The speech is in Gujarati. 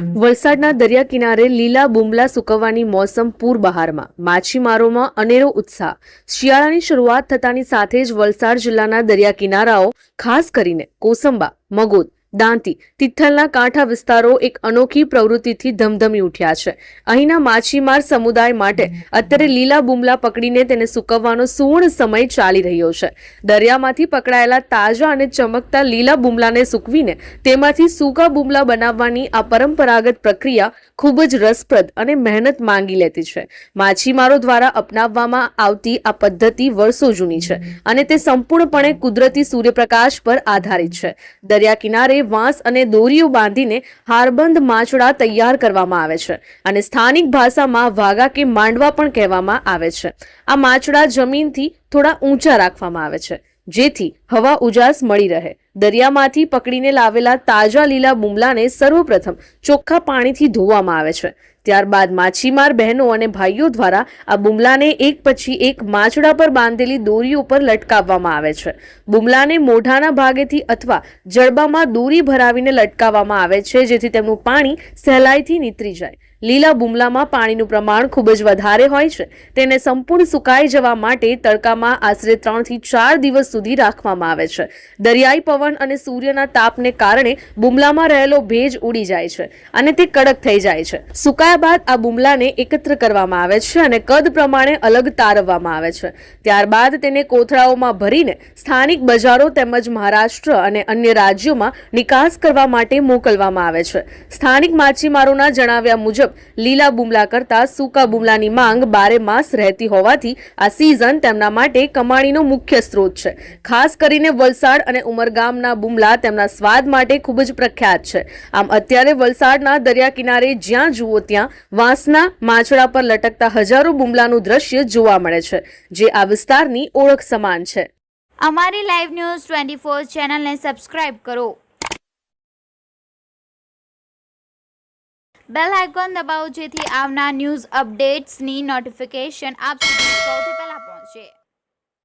વલસાડના દરિયા કિનારે લીલા બુમલા સૂકવવાની મોસમ પૂર બહારમાં. માછીમારોમાં અનેરો ઉત્સાહ. શિયાળાની શરૂઆત થતાની સાથે જ વલસાડ જિલ્લાના દરિયા કિનારાઓ, ખાસ કરીને કોસંબા, મગોદ દાંતી. તિથલના કાંઠા વિસ્તારો એક અનોખી પ્રવૃત્તિથી ધમધમી ઉઠ્યા છે. અહીંના માછીમાર સમુદાય માટે અત્યારે લીલા બુમલા પકડીને તેને સૂકવવાનો સુવર્ણ સમય ચાલી રહ્યો છે. દરિયામાંથી પકડાયેલા તાજા અને ચમકતા લીલા બુમલાને સૂકવીને તેમાંથી સૂકા બુમલા બનાવવાની આ પરંપરાગત પ્રક્રિયા ખૂબ જ રસપ્રદ અને મહેનત માંગી લેતી છે. માછીમારો દ્વારા અપનાવવામાં આવતી આ પદ્ધતિ વર્ષો જૂની છે અને તે સંપૂર્ણપણે કુદરતી સૂર્યપ્રકાશ પર આધારિત છે. દરિયા કિનારે વાંસ અને દોરીઓ બાંધીને હારબંધ માછડા તૈયાર કરવામાં આવે છે અને સ્થાનિક ભાષામાં વાઘા કે માંડવા પણ કહેવામાં આવે છે. આ માછડા જમીનથી થોડા ઊંચા રાખવામાં આવે છે, જેથી હવા ઉજાસ મળી રહે. દરિયામાંથી પકડીને લાવેલા તાજા લીલા બુમલાને સર્વપ્રથમ ચોખ્ખા પાણીથી ધોવામાં આવે છે. ત્યારબાદ માછીમાર બહેનો અને ભાઈઓ દ્વારા આ બુમલાને એક પછી એક માછડા પર બાંધેલી દોરીઓ પર લટકાવવામાં આવે છે. બુમલાને મોઢાના ભાગેથી અથવા જડબામાં દોરી ભરાવીને લટકાવવામાં આવે છે, જેથી તેમનું પાણી સહેલાઈથી નીતરી જાય. લીલા બુમલામાં પાણીનું પ્રમાણ ખૂબ જ વધારે હોય છે. તેને સંપૂર્ણ સુકાઈ જવા માટે તડકામાં આશરે ત્રણથી ચાર દિવસ સુધી રાખવામાં આવે છે. દરિયાઈ પવન અને સૂર્યના તાપને કારણે બુમલામાં રહેલો ભેજ ઉડી જાય છે અને તે કડક થઈ જાય છે. સુકાયા બાદ આ બુમલાને એકત્ર કરવામાં આવે છે અને કદ પ્રમાણે અલગ તારવવામાં આવે છે. ત્યારબાદ તેને કોથળાઓમાં ભરીને સ્થાનિક બજારો તેમજ મહારાષ્ટ્ર અને અન્ય રાજ્યોમાં નિકાસ કરવા માટે મોકલવામાં આવે છે. સ્થાનિક માછીમારોના જણાવ્યા મુજબ, લીલા બુમલા કરતા સૂકા બુમલાની માંગ બારે માસ રહેતી હોવાથી આ સિઝન તેમના માટે કમાણીનો મુખ્ય સ્ત્રોત છે. ખાસ કરીને વલસાડ અને ઉમરગામના બુમલા તેમના સ્વાદ માટે ખૂબ જ પ્રખ્યાત છે. આમ અત્યારે વલસાડના દરિયા કિનારે જ્યાં જુઓ ત્યાં વાંસના માછડા પર લટકતા હજારો બુમલાનું દ્રશ્ય જોવા મળે છે, જે આ વિસ્તારની ઓળખ સમાન છે. અમારી લાઈવ ન્યૂઝ ટ્વેન્ટી ફોર ચેનલને સબસ્ક્રાઇબ કરો. બેલ આઇકોન દબાવો જેથી આવનાર ન્યૂઝ અપડેટ્સની નોટિફિકેશન આપ સુધી સૌથી પહેલા પહોંચે.